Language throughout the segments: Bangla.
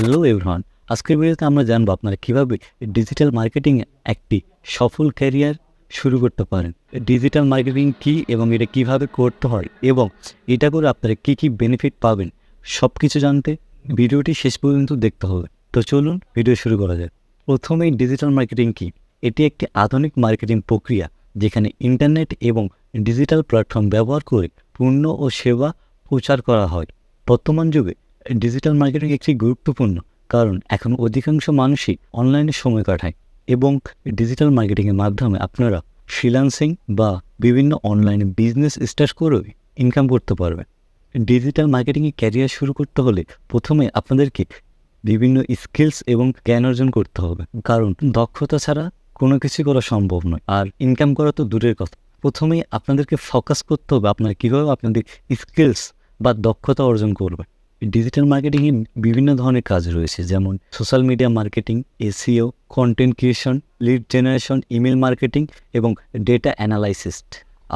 হ্যালো এভরিওয়ান, আজকের ভিডিওতে আমরা জানব আপনারা কীভাবে ডিজিটাল মার্কেটিং একটি সফল ক্যারিয়ার শুরু করতে পারেন। ডিজিটাল মার্কেটিং কী এবং এটা কীভাবে করতে হয় এবং এটা করে আপনারা কী কী বেনিফিট পাবেন সব কিছু জানতে ভিডিওটি শেষ পর্যন্ত দেখতে হবে। তো চলুন ভিডিও শুরু করা যায় প্রথমেই ডিজিটাল মার্কেটিং কী? এটি একটি আধুনিক মার্কেটিং প্রক্রিয়া যেখানে ইন্টারনেট এবং ডিজিটাল প্ল্যাটফর্ম ব্যবহার করে পণ্য ও সেবা প্রচার করা হয়। বর্তমান যুগে ডিজিটাল মার্কেটিং একটি গুরুত্বপূর্ণ কারণ এখন অধিকাংশ মানুষই অনলাইনে সময় কাটায় এবং ডিজিটাল মার্কেটিংয়ের মাধ্যমে আপনারা ফ্রিল্যান্সিং বা বিভিন্ন অনলাইনে বিজনেস স্টার্ট করেও ইনকাম করতে পারবেন। ডিজিটাল মার্কেটিংয়ে ক্যারিয়ার শুরু করতে হলে প্রথমে আপনাদেরকে বিভিন্ন স্কিলস এবং জ্ঞান অর্জন করতে হবে। কারণ দক্ষতা ছাড়া কোনো কিছু করা সম্ভব নয়। আর ইনকাম করা তো দূরের কথা। প্রথমেই আপনাদেরকে ফোকাস করতে হবে আপনার কীভাবে আপনাদের স্কিলস বা দক্ষতা অর্জন করবেন। ডিজিটাল মার্কেটিংয়ে বিভিন্ন ধরনের কাজ রয়েছে, যেমন social media marketing SEO content creation lead generation email marketing এবং ডেটা অ্যানালাইসিস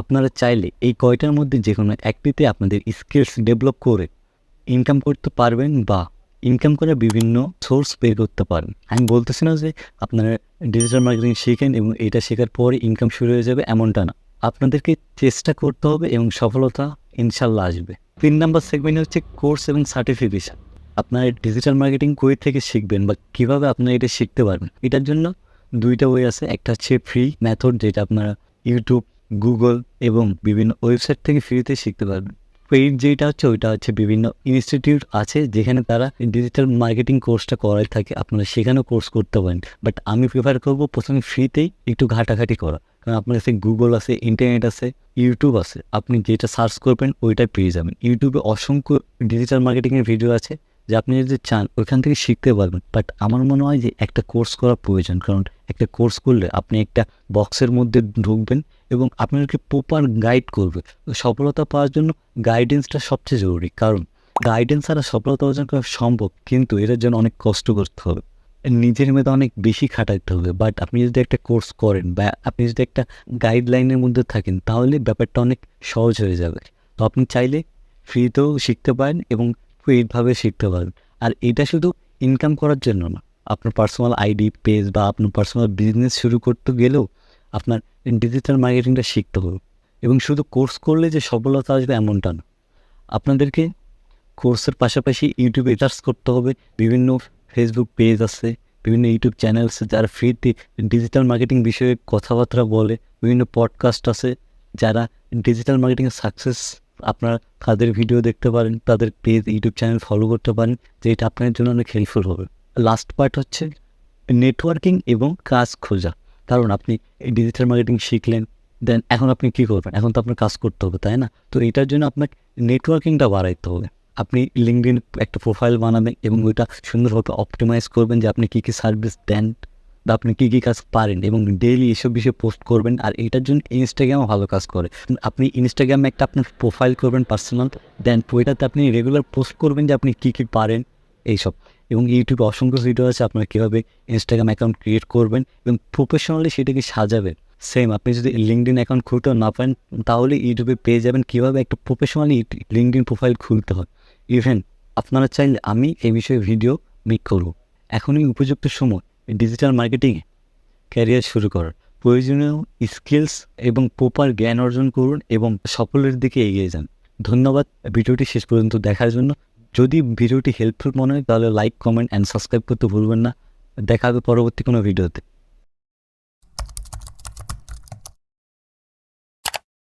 আপনারা চাইলে এই কয়টার মধ্যে যে কোনো একটিতে আপনাদের স্কিলস ডেভেলপ করে ইনকাম করতে পারবেন বা ইনকাম করে বিভিন্ন সোর্স বের করতে পারেন। আমি বলতেছি না যে আপনারা ডিজিটাল মার্কেটিং শেখেন এবং এটা শেখার পরে ইনকাম শুরু হয়ে যাবে, এমনটা না। আপনাদেরকে চেষ্টা করতে হবে এবং সফলতা ইনশাল্লাহ আসবে। তিন নম্বর সেগমেন্ট হচ্ছে কোর্স এবং সার্টিফিকেশন আপনার ডিজিটাল মার্কেটিং কই থেকে শিখবেন বা কীভাবে আপনারা এটা শিখতে পারবেন? এটার জন্য দুইটা ওয়ে আছে। একটা হচ্ছে ফ্রি মেথড যেটা আপনারা ইউটিউব গুগল এবং বিভিন্ন ওয়েবসাইট থেকে ফ্রিতে শিখতে পারবেন। পেইড যেটা হচ্ছে ওইটা হচ্ছে বিভিন্ন ইনস্টিটিউট আছে যেখানে তারা ডিজিটাল মার্কেটিং কোর্সটা করাই থাকে। আপনারা সেখানেও কোর্স করতে পারেন। বাট আমি প্রিফার করব প্রথমে ফ্রিতেই একটু ঘাটাঘাটি করা। আপনার কাছে গুগল আছে ইন্টারনেট আছে ইউটিউব আছে। আপনি যেটা সার্চ করবেন, ওইটাই পেয়ে যাবেন। ইউটিউবে অসংখ্য ডিজিটাল মার্কেটিংয়ের ভিডিও আছে, যে আপনি যদি চান, ওইখান থেকে শিখতে পারবেন। বাট আমার মনে হয় যে একটা কোর্স করা প্রয়োজন, কারণ একটা কোর্স করলে আপনি একটা বক্সের মধ্যে ঢুকবেন এবং আপনাদেরকে প্রপার গাইড করবে। সফলতা পাওয়ার জন্য গাইডেন্সটা সবচেয়ে জরুরি। কারণ গাইডেন্স ছাড়া সফলতা অর্জন করা সম্ভব, কিন্তু এটার জন্য অনেক কষ্ট করতে হবে। নিজের মেধা অনেক বেশি খাটাতে হবে। বাট আপনি যদি একটা কোর্স করেন বা আপনি যদি একটা গাইডলাইনের মধ্যে থাকেন, তাহলে ব্যাপারটা অনেক সহজ হয়ে যাবে। তো আপনি চাইলে ফ্রিতেও শিখতে পারেন এবং পেইডভাবে শিখতে পারেন। আর এটা শুধু ইনকাম করার জন্য না। আপনার পার্সোনাল আইডি পেজ বা আপনার পার্সোনাল বিজনেস শুরু করতে গেলেও আপনার ডিজিটাল মার্কেটিংটা শিখতে হবে। এবং শুধু কোর্স করলে যে সফলতা আসবে এমনটা না। আপনাদেরকে কোর্সের পাশাপাশি ইউটিউবে রিসার্চ করতে হবে। বিভিন্ন ফেসবুক পেজ আছে, বিভিন্ন ইউটিউব চ্যানেল আছে, যারা ফ্রিতে ডিজিটাল মার্কেটিং বিষয়ে কথাবার্তা বলে, বিভিন্ন পডকাস্ট আছে, যারা ডিজিটাল মার্কেটিংয়ের সাকসেস আপনারা তাদের ভিডিও দেখতে পারেন, তাদের পেজ ইউটিউব চ্যানেল ফলো করতে পারেন যেটা আপনার জন্য অনেক হেল্পফুল হবে। লাস্ট পার্ট হচ্ছে নেটওয়ার্কিং এবং কাজ খোঁজা। কারণ আপনি ডিজিটাল মার্কেটিং শিখলেন দেন এখন আপনি কী করবেন? এখন তো আপনার কাজ করতে হবে, তাই না? তো এটার জন্য আপনাকে নেটওয়ার্কিংটা বাড়াইতে হবে। আপনি লিঙ্কডিন একটা প্রোফাইল বানাবেন এবং ওইটা সুন্দরভাবে অপটিমাইজ করবেন যে আপনি কী কী সার্ভিস দেন বা আপনি কী কী কাজ পারেন এবং ডেইলি এসব বিষয়ে পোস্ট করবেন আর এটার জন্য ইনস্টাগ্রামও ভালো কাজ করে। আপনি ইনস্টাগ্রামে একটা আপনার প্রোফাইল করবেন পার্সোনাল দেন ওইটাতে আপনি রেগুলার পোস্ট করবেন যে আপনি কী কী পারেন এইসব। এবং ইউটিউবে অসংখ্য ভিডিও আছে, আপনারা কীভাবে ইনস্টাগ্রাম অ্যাকাউন্ট ক্রিয়েট করবেন এবং প্রফেশনালি সেটাকে সাজাবেন সেম আপনি যদি লিঙ্কডিন অ্যাকাউন্ট খুলতে না পারেন, তাহলে ইউটিউবে পেয়ে যাবেন কীভাবে একটা প্রফেশনালি লিঙ্কডিন প্রোফাইল খুলতে হয়। ইভেন আপনারা চাইলে আমি এই বিষয়ে ভিডিও মেক করব। এখনই উপযুক্ত সময় ডিজিটাল মার্কেটিংয়ে ক্যারিয়ার শুরু করার। প্রয়োজনীয় স্কিলস এবং প্রপার জ্ঞান অর্জন করুন এবং সফলের দিকে এগিয়ে যান। ধন্যবাদ, ভিডিওটি শেষ পর্যন্ত দেখার জন্য। যদি ভিডিওটি হেল্পফুল মনে হয়, তাহলে লাইক কমেন্ট অ্যান্ড সাবস্ক্রাইব করতে ভুলবেন না। দেখা হবে পরবর্তী কোনো ভিডিওতে